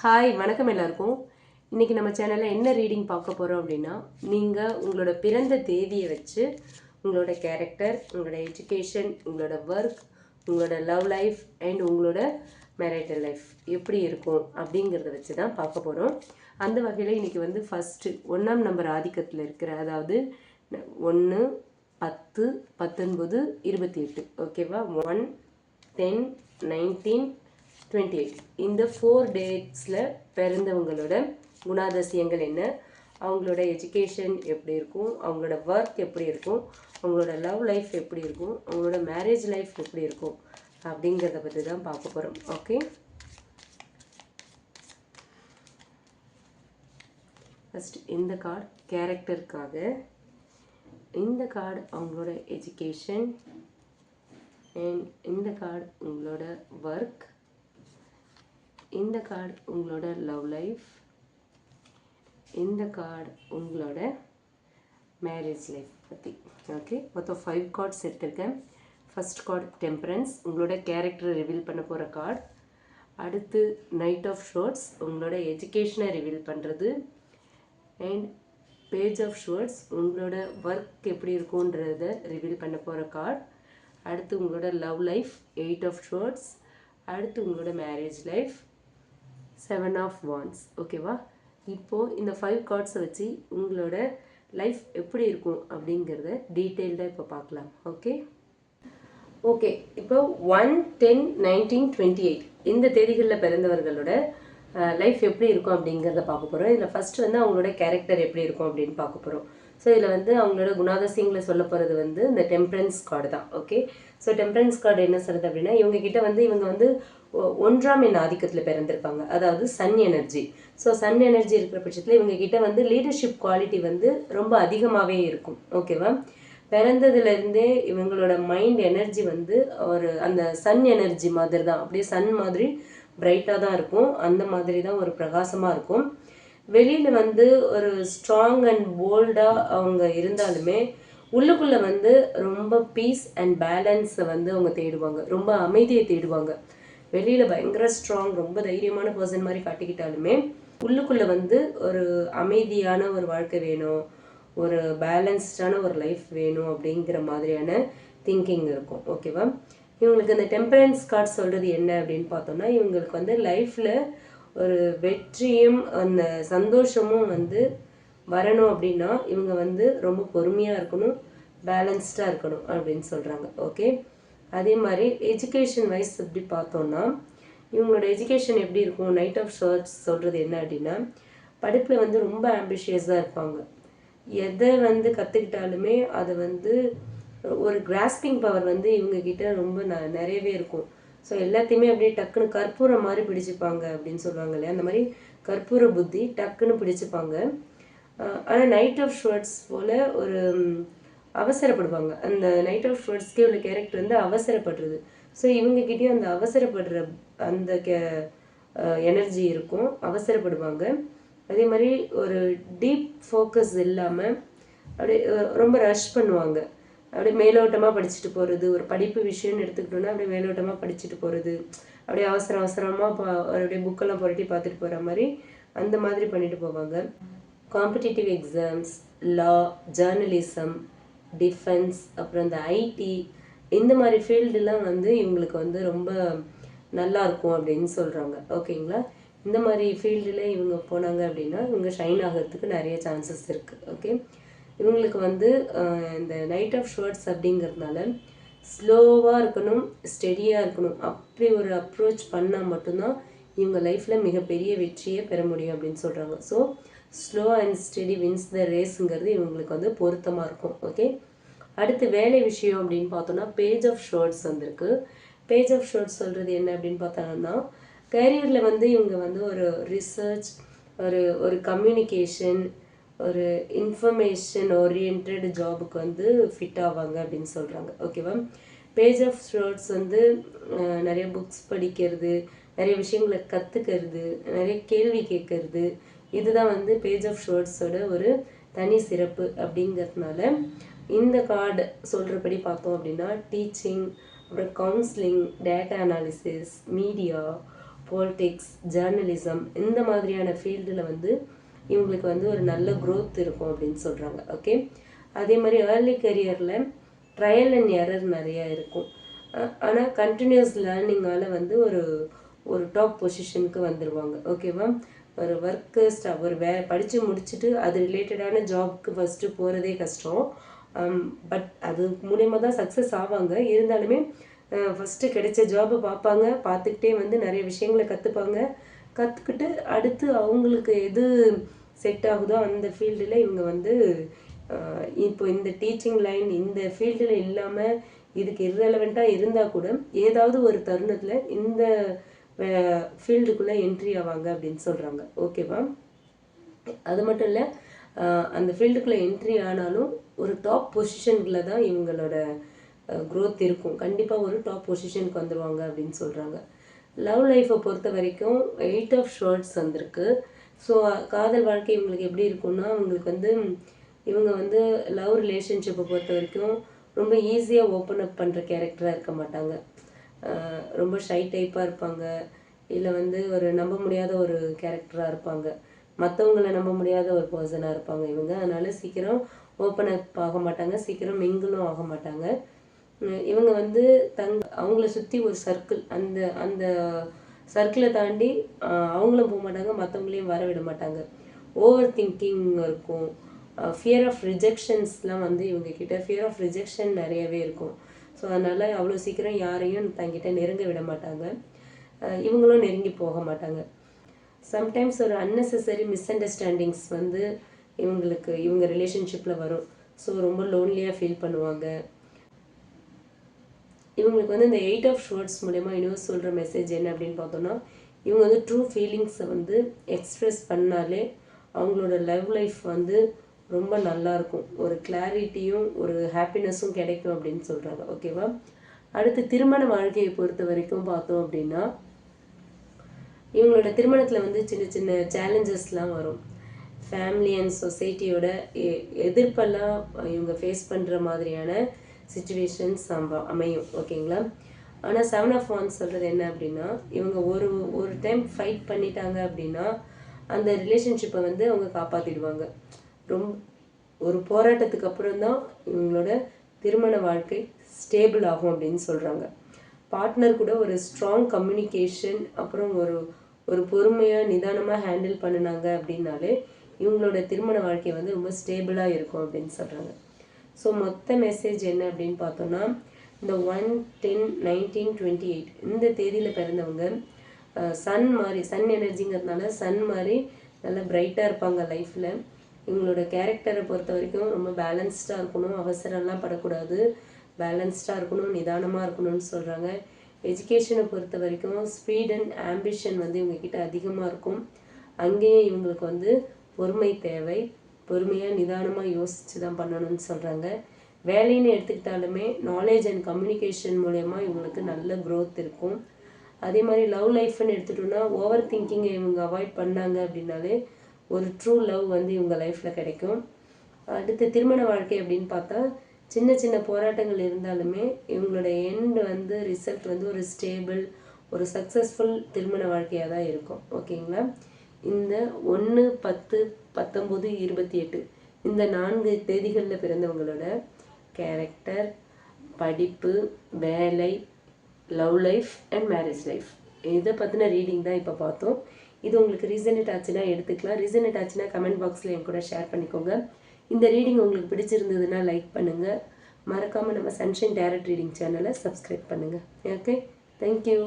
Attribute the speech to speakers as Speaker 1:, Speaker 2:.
Speaker 1: Hi வணக்கம் எல்லாருக்கும். இன்றைக்கி நம்ம சேனலில் என்ன ரீடிங் பார்க்க போகிறோம் அப்படின்னா நீங்கள் உங்களோட பிறந்த தேதியை வச்சு உங்களோட கேரக்டர் உங்களோட எஜுகேஷன் உங்களோட ஒர்க் உங்களோட லவ் லைஃப் அண்ட் உங்களோட மேரிட்டல் லைஃப் எப்படி இருக்கும் அப்படிங்கிறத வச்சு தான் பார்க்க போகிறோம் அந்த வகையில் இன்றைக்கி வந்து ஃபஸ்ட்டு ஒன்றாம் நம்பர் ஆதிக்கத்தில் இருக்கிற அதாவது ஒன்று பத்து பத்தொன்பது இருபத்தி எட்டு. ஓகேவா one ten nineteen twenty eight இந்த ஃபோர் டேட்ஸில் பிறந்தவங்களோட குணாதிசயங்கள் என்ன? அவங்களோட எஜுகேஷன் எப்படி இருக்கும்? அவங்களோட ஒர்க் எப்படி இருக்கும்? அவங்களோட லவ் லைஃப் எப்படி இருக்கும்? அவங்களோட மேரேஜ் லைஃப் எப்படி இருக்கும்? அப்படிங்கிறத பற்றி தான் பார்க்க போகிறோம் ஓகே ஃபஸ்ட் இந்த கார்டு கேரக்டருக்காக இந்த கார்டு அவங்களோட எஜுகேஷன் அண்ட் இந்த கார்டு உங்களோட ஒர்க் இந்த கார்டு உங்களோட லவ் லைஃப் இந்த கார்டு உங்களோட மேரேஜ் லைஃப் பற்றி ஓகே மொத்தம் ஃபைவ் கார்ட்ஸ் எடுத்திருக்கேன். ஃபர்ஸ்ட் கார்டு டெம்பரன்ஸ் உங்களோட கேரக்டரை ரிவீல் பண்ண போகிற கார்டு அடுத்து நைட் ஆஃப் ஷோர்ட்ஸ் உங்களோட எஜுகேஷனை ரிவீல் பண்ணுறது அண்ட் பேஜ் ஆஃப் ஷோர்ட்ஸ் உங்களோட ஒர்க் எப்படி இருக்குன்றத ரிவீல் பண்ண போகிற கார்டு அடுத்து உங்களோட love life eight of swords அடுத்து உங்களோட marriage life seven of wands ஓகேவா இப்போது இந்த ஃபைவ் கார்ட்ஸை வச்சு உங்களோட லைஃப் எப்படி இருக்கும் அப்படிங்கிறத டீட்டெயில்டாக இப்போ பார்க்கலாம் ஓகே ஓகே இப்போ one ten nineteen twenty eight இந்த தேதிகளில் பிறந்தவர்களோட லைஃப் எப்படி இருக்கும் அப்படிங்கிறத பார்க்க போகிறோம் இதில் ஃபஸ்ட்டு வந்து அவங்களோட கேரக்டர் எப்படி இருக்கும் அப்படின்னு பார்க்க போகிறோம் ஸோ இதில் வந்து அவங்களோட குணாதிசயங்களை சொல்ல போகிறது வந்து இந்த டெம்பரன்ஸ் கார்டு தான் ஓகே ஸோ டெம்பரன்ஸ் கார்டு என்ன சொல்லுது அப்படின்னா இவங்க கிட்ட வந்து இவங்க வந்து ஒன்றாம் என் ஆதிக்கத்தில் பிறந்திருப்பாங்க. அதாவது sun energy. So sun energy இருக்கிற பட்சத்தில் இவங்க கிட்ட வந்து லீடர்ஷிப் குவாலிட்டி வந்து ரொம்ப அதிகமாகவே இருக்கும். ஓகேவா பிறந்ததுலேருந்தே இவங்களோட மைண்ட் எனர்ஜி வந்து ஒரு அந்த சன் எனர்ஜி மாதிரி தான் அப்படியே சன் மாதிரி பிரைட்டாக தான் இருக்கும். அந்த மாதிரி தான் ஒரு பிரகாசமாக இருக்கும். வெளியில் வந்து ஒரு ஸ்ட்ராங் அண்ட் போல்டாக அவங்க இருந்தாலுமே உள்ளுக்குள்ளே வந்து ரொம்ப பீஸ் அண்ட் பேலன்ஸை வந்து அவங்க தேடுவாங்க. ரொம்ப அமைதியை தேடுவாங்க. வெளியில் பயங்கர ஸ்ட்ராங் ரொம்ப தைரியமான பர்சன் மாதிரி காட்டிக்கிட்டாலுமே உள்ளுக்குள்ளே வந்து ஒரு அமைதியான ஒரு வாழ்க்கை வேணும் ஒரு பேலன்ஸ்டான ஒரு லைஃப் வேணும் அப்படிங்கிற மாதிரியான திங்கிங் இருக்கும். ஓகேவா இவங்களுக்கு இந்த டெம்பரன்ஸ் கார்டு சொல்கிறது என்ன அப்படின்னு பார்த்தோம்னா இவங்களுக்கு வந்து லைஃப்பில் ஒரு வெற்றியும் அந்த சந்தோஷமும் வந்து வரணும் அப்படின்னா இவங்க வந்து ரொம்ப பொறுமையாக இருக்கணும் பேலன்ஸ்டாக இருக்கணும் அப்படின்னு சொல்கிறாங்க ஓகே அதே மாதிரி எஜுகேஷன் வைஸ் எப்படி பார்த்தோம்னா இவங்களோட எஜுகேஷன் எப்படி இருக்கும்? நைட் ஆஃப் ஷர்ட்ஸ் சொல்கிறது என்ன அப்படின்னா படிப்பில் வந்து ரொம்ப ஆம்பிஷியஸாக இருப்பாங்க. எதை வந்து கற்றுக்கிட்டாலுமே அதை வந்து ஒரு கிராஸ்பிங் பவர் வந்து இவங்கக்கிட்ட ரொம்ப ந நிறையவே இருக்கும். ஸோ எல்லாத்தையுமே அப்படியே டக்குன்னு கற்பூரம் மாதிரி பிடிச்சிப்பாங்க அப்படின்னு சொல்லுவாங்க இல்லையா? அந்த மாதிரி கற்பூர புத்தி டக்குன்னு பிடிச்சிப்பாங்க. ஆனால் நைட் ஆஃப் ஷர்ட்ஸ் போல் ஒரு அவசரப்படுவாங்க. அந்த நைட் ஆஃப் ஷர்ட்ஸ்க்கே உள்ள கேரக்டர் வந்து அவசரப்படுறது. ஸோ இவங்ககிட்டயும் அந்த அவசரப்படுற அந்த கே எனர்ஜி இருக்கும். அவசரப்படுவாங்க. அதே மாதிரி ஒரு டீப் ஃபோக்கஸ் இல்லாமல் அப்படியே ரொம்ப ரஷ் பண்ணுவாங்க. அப்படியே மேலோட்டமாக படிச்சுட்டு போகிறது ஒரு படிப்பு விஷயம்னு எடுத்துக்கிட்டோம்னா அப்படியே மேலோட்டமாக படிச்சுட்டு போகிறது அப்படியே அவசர அவசரமாக பா அப்படியே புக்கெல்லாம் புரட்டி பார்த்துட்டு போகிற மாதிரி அந்த மாதிரி பண்ணிட்டு போவாங்க. Competitive exams law journalism defence அப்புறம் இந்த ஐடி இந்த மாதிரி ஃபீல்டுலாம் வந்து இவங்களுக்கு வந்து ரொம்ப நல்லா இருக்கும் அப்படின்னு சொல்கிறாங்க ஓகேங்களா இந்த மாதிரி ஃபீல்டில் இவங்க போனாங்க அப்படின்னா இவங்க ஷைன் ஆகிறதுக்கு நிறைய சான்சஸ் இருக்குது ஓகே இவங்களுக்கு வந்து இந்த நைட் ஆஃப் ஷர்ட்ஸ் அப்படிங்கிறதுனால ஸ்லோவாக இருக்கணும் ஸ்டெடியாக இருக்கணும். அப்படி ஒரு அப்ரோச் பண்ணால் மட்டும்தான் இவங்க லைஃப்பில் மிகப்பெரிய வெற்றியை பெற முடியும் அப்படின்னு சொல்கிறாங்க so slow and steady wins the ரேஸுங்கிறது இவங்களுக்கு வந்து பொருத்தமாக இருக்கும் ஓகே அடுத்து வேலை விஷயம் அப்படின்னு பார்த்தோம்னா பேஜ் ஆஃப் ஷர்ட்ஸ் வந்திருக்கு. பேஜ் ஆஃப் ஷர்ட்ஸ் சொல்கிறது என்ன அப்படின்னு பார்த்தோம்னா கேரியரில் வந்து இவங்க வந்து ஒரு ரிசர்ச் ஒரு ஒரு கம்யூனிகேஷன் ஒரு இன்ஃபர்மேஷன் ஓரியன்ட் ஜாபுக்கு வந்து ஃபிட் ஆவாங்க அப்படின்னு சொல்கிறாங்க ஓகேவா பேஜ் ஆஃப் ஷர்ட்ஸ் வந்து நிறைய புக்ஸ் படிக்கிறது நிறைய விஷயங்களை கற்றுக்கிறது நிறைய கேள்வி கேட்கறது இதுதான் வந்து பேஜ் ஆஃப் ஷர்ட்ஸோட ஒரு தனி சிறப்பு அப்படிங்கிறதுனால இந்த கார்டு சொல்கிறபடி பார்த்தோம் அப்படின்னா டீச்சிங் அப்புறம் counselling data analysis media politics journalism இந்த மாதிரியான ஃபீல்டில் வந்து இவங்களுக்கு வந்து ஒரு நல்ல க்ரோத் இருக்கும் அப்படின்னு சொல்கிறாங்க ஓகே அதே மாதிரி ஏர்லி கரியரில் ட்ரையல் அண்ட் எரர் நிறையா இருக்கும். ஆனால் கண்டினியூஸ் லேர்னிங்கால் வந்து ஒரு ஒரு டாப் பொசிஷனுக்கு வந்துடுவாங்க ஓகேவா ஒரு ஒர்க்கு ஸ்டா ஒரு வே படித்து முடிச்சுட்டு அது ரிலேட்டடான ஜாப்க்கு ஃபஸ்ட்டு போகிறதே கஷ்டம். Um, பட் அது மூலயமா தான் சக்ஸஸ் ஆவாங்க. இருந்தாலுமே ஃபஸ்ட்டு கிடைச்ச ஜாபை பார்ப்பாங்க. பார்த்துக்கிட்டே வந்து நிறைய விஷயங்களை கற்றுப்பாங்க கற்றுக்கிட்டு அடுத்து அவங்களுக்கு எது செட் ஆகுதோ அந்த ஃபீல்டில் இவங்க வந்து இப்போ இந்த டீச்சிங் லைன் இந்த ஃபீல்டில் இல்லாமல் இதுக்கு irrelevant-ஆ இருந்தால் கூட ஏதாவது ஒரு தருணத்தில் இந்த ஃபீல்டுக்குள்ளே என்ட்ரி ஆவாங்க அப்படின்னு சொல்கிறாங்க ஓகேவா அது மட்டும் இல்லை அந்த ஃபீல்டுக்குள்ளே என்ட்ரி ஆனாலும் ஒரு டாப் பொசிஷனுக்குள்ள தான் இவங்களோட க்ரோத் இருக்கும். கண்டிப்பாக ஒரு டாப் பொசிஷனுக்கு வந்துடுவாங்க அப்படின்னு சொல்கிறாங்க லவ் லைஃப்பை பொறுத்த வரைக்கும் எயிட் ஆஃப் ஷர்ட்ஸ் வந்திருக்கு. ஸோ காதல் வாழ்க்கை இவங்களுக்கு எப்படி இருக்கும்னா அவங்களுக்கு வந்து இவங்க வந்து லவ் ரிலேஷன்ஷிப்பை பொறுத்த வரைக்கும் ரொம்ப ஈஸியாக ஓப்பன் அப் பண்ணுற கேரக்டராக இருக்க மாட்டாங்க. ரொம்ப ஷை டைப்பாக இருப்பாங்க. இல்லை வந்து ஒரு நம்ப முடியாத ஒரு கேரக்டராக இருப்பாங்க. மற்றவங்கள நம்ப முடியாத ஒரு பர்சனாக இருப்பாங்க இவங்க. அதனால் சீக்கிரம் ஓப்பன் அப் ஆக மாட்டாங்க. சீக்கிரம் மிங்கிலும் ஆக மாட்டாங்க. இவங்க வந்து தங் அவங்கள சுற்றி ஒரு சர்க்கிள் அந்த அந்த சர்க்கிளை தாண்டி அவங்களும் போக மாட்டாங்க. மற்றவங்களையும் வர விட மாட்டாங்க. ஓவர் திங்கிங் இருக்கும் ஃபியர் ஆஃப் ரிஜெக்ஷன்ஸ்லாம் வந்து இவங்க கிட்ட ஃபியர் ஆஃப் ரிஜெக்ஷன் நிறையவே இருக்கும். ஸோ அதனால் அவ்வளோ சீக்கிரம் யாரையும் தங்கிட்ட நெருங்க விட மாட்டாங்க. இவங்களும் நெருங்கி போக மாட்டாங்க. சம்டைம்ஸ் ஒரு அன்னெசரி மிஸ் அண்டர்ஸ்டாண்டிங்ஸ் வந்து இவங்களுக்கு இவங்க ரிலேஷன்ஷிப்பில் வரும். ஸோ ரொம்ப லோன்லியாக ஃபீல் பண்ணுவாங்க. இவங்களுக்கு வந்து இந்த எயிட் ஆஃப் ஷோர்ட்ஸ் மூலயமா யூனிவர்ஸ் சொல்கிற மெசேஜ் என்ன அப்படின்னு பார்த்தோம்னா இவங்க வந்து ட்ரூ ஃபீலிங்ஸை வந்து எக்ஸ்ப்ரெஸ் பண்ணாலே அவங்களோட லவ் லைஃப் வந்து ரொம்ப நல்லா இருக்கும் ஒரு கிளாரிட்டியும் ஒரு ஹாப்பினஸும் கிடைக்கும் அப்படின்னு சொல்கிறாங்க ஓகேவா அடுத்து திருமண வாழ்க்கையை பொறுத்த வரைக்கும் பார்த்தோம் அப்படின்னா இவங்களோட திருமணத்தில் வந்து சின்ன சின்ன சேலஞ்சஸ்லாம் வரும். ஃபேமிலி அண்ட் சொசைட்டியோட எதிர்ப்பெல்லாம் இவங்க ஃபேஸ் பண்ணுற மாதிரியான சுச்சுவேஷன்ஸ் அமையும். ஓகேங்களா ஆனால் செவன் ஆஃப் ஒன் சொல்கிறது என்ன அப்படின்னா இவங்க ஒரு ஒரு டைம் ஃபைட் பண்ணிட்டாங்க அப்படின்னா அந்த ரிலேஷன்ஷிப்பை வந்து அவங்க காப்பாற்றிடுவாங்க ரொம்ப ஒரு போராட்டத்துக்கு அப்புறம் தான் இவங்களோட திருமண வாழ்க்கை ஸ்டேபிள் ஆகும் அப்படின்னு சொல்கிறாங்க பார்ட்னர் கூட ஒரு ஸ்ட்ராங் கம்யூனிகேஷன் அப்புறம் ஒரு ஒரு பொறுமையாக நிதானமாக ஹேண்டில் பண்ணினாங்க அப்படின்னாலே இவங்களோட திருமண வாழ்க்கை வந்து ரொம்ப ஸ்டேபிளாக இருக்கும் அப்படின்னு சொல்கிறாங்க ஸோ மொத்த மெசேஜ் என்ன அப்படின்னு பார்த்தோம்னா இந்த one ten nineteen twenty eight இந்த தேதியில் பிறந்தவங்க சன் மாதிரி சன் எனர்ஜிங்கிறதுனால சன் மாதிரி நல்லா பிரைட்டாக இருப்பாங்க லைஃப்பில் இவங்களோட கேரக்டரை பொறுத்த வரைக்கும் ரொம்ப பேலன்ஸ்டாக இருக்கணும். அவசரம்லாம் படக்கூடாது. பேலன்ஸ்டாக இருக்கணும் நிதானமாக இருக்கணும்னு சொல்கிறாங்க எஜுகேஷனை பொறுத்த வரைக்கும் ஸ்பீட் அண்ட் ஆம்பிஷன் வந்து இவங்கக்கிட்ட அதிகமாக இருக்கும். அங்கேயும் இவங்களுக்கு வந்து பொறுமை தேவை. பொறுமையாக நிதானமாக யோசித்து தான் பண்ணணும்னு சொல்கிறாங்க வேலைன்னு எடுத்துக்கிட்டாலுமே நாலேஜ் அண்ட் கம்யூனிகேஷன் மூலயமா இவங்களுக்கு நல்ல க்ரோத் இருக்கும். அதே மாதிரி லவ் லைஃப்னு எடுத்துட்டோம்னா ஓவர் திங்கிங்கை இவங்க அவாய்ட் பண்ணாங்க அப்படின்னாலே ஒரு ட்ரூ லவ் வந்து இவங்க லைஃப்பில் கிடைக்கும். அடுத்து திருமண வாழ்க்கை அப்படின்னு பார்த்தா சின்ன சின்ன போராட்டங்கள் இருந்தாலுமே இவங்களோட எண்ட் வந்து ரிசல்ட் வந்து ஒரு ஸ்டேபிள் ஒரு சக்ஸஸ்ஃபுல் திருமண வாழ்க்கையாக தான் இருக்கும். ஓகேங்களா இந்த ஒன்று பத்து பத்தொம்போது இருபத்தி எட்டு இந்த நான்கு தேதிகளில் பிறந்தவங்களோட கேரக்டர் படிப்பு வேலை love life and marriage life இதை பற்றின ரீடிங் தான் இப்போ பார்த்தோம். இது உங்களுக்கு ரீசனேட் ஆச்சுன்னா எடுத்துக்கலாம். ரீசனேட் ஆச்சுன்னா கமெண்ட் பாக்ஸில் என் கூட ஷேர் பண்ணிக்கோங்க. இந்த ரீடிங் உங்களுக்கு பிடிச்சிருந்ததுன்னா லைக் பண்ணுங்கள் மறக்காமல் நம்ம சன்ஷைன் டேரக்ட் ரீடிங் சேனலை சப்ஸ்கிரைப் பண்ணுங்கள் ஓகே தேங்க்யூ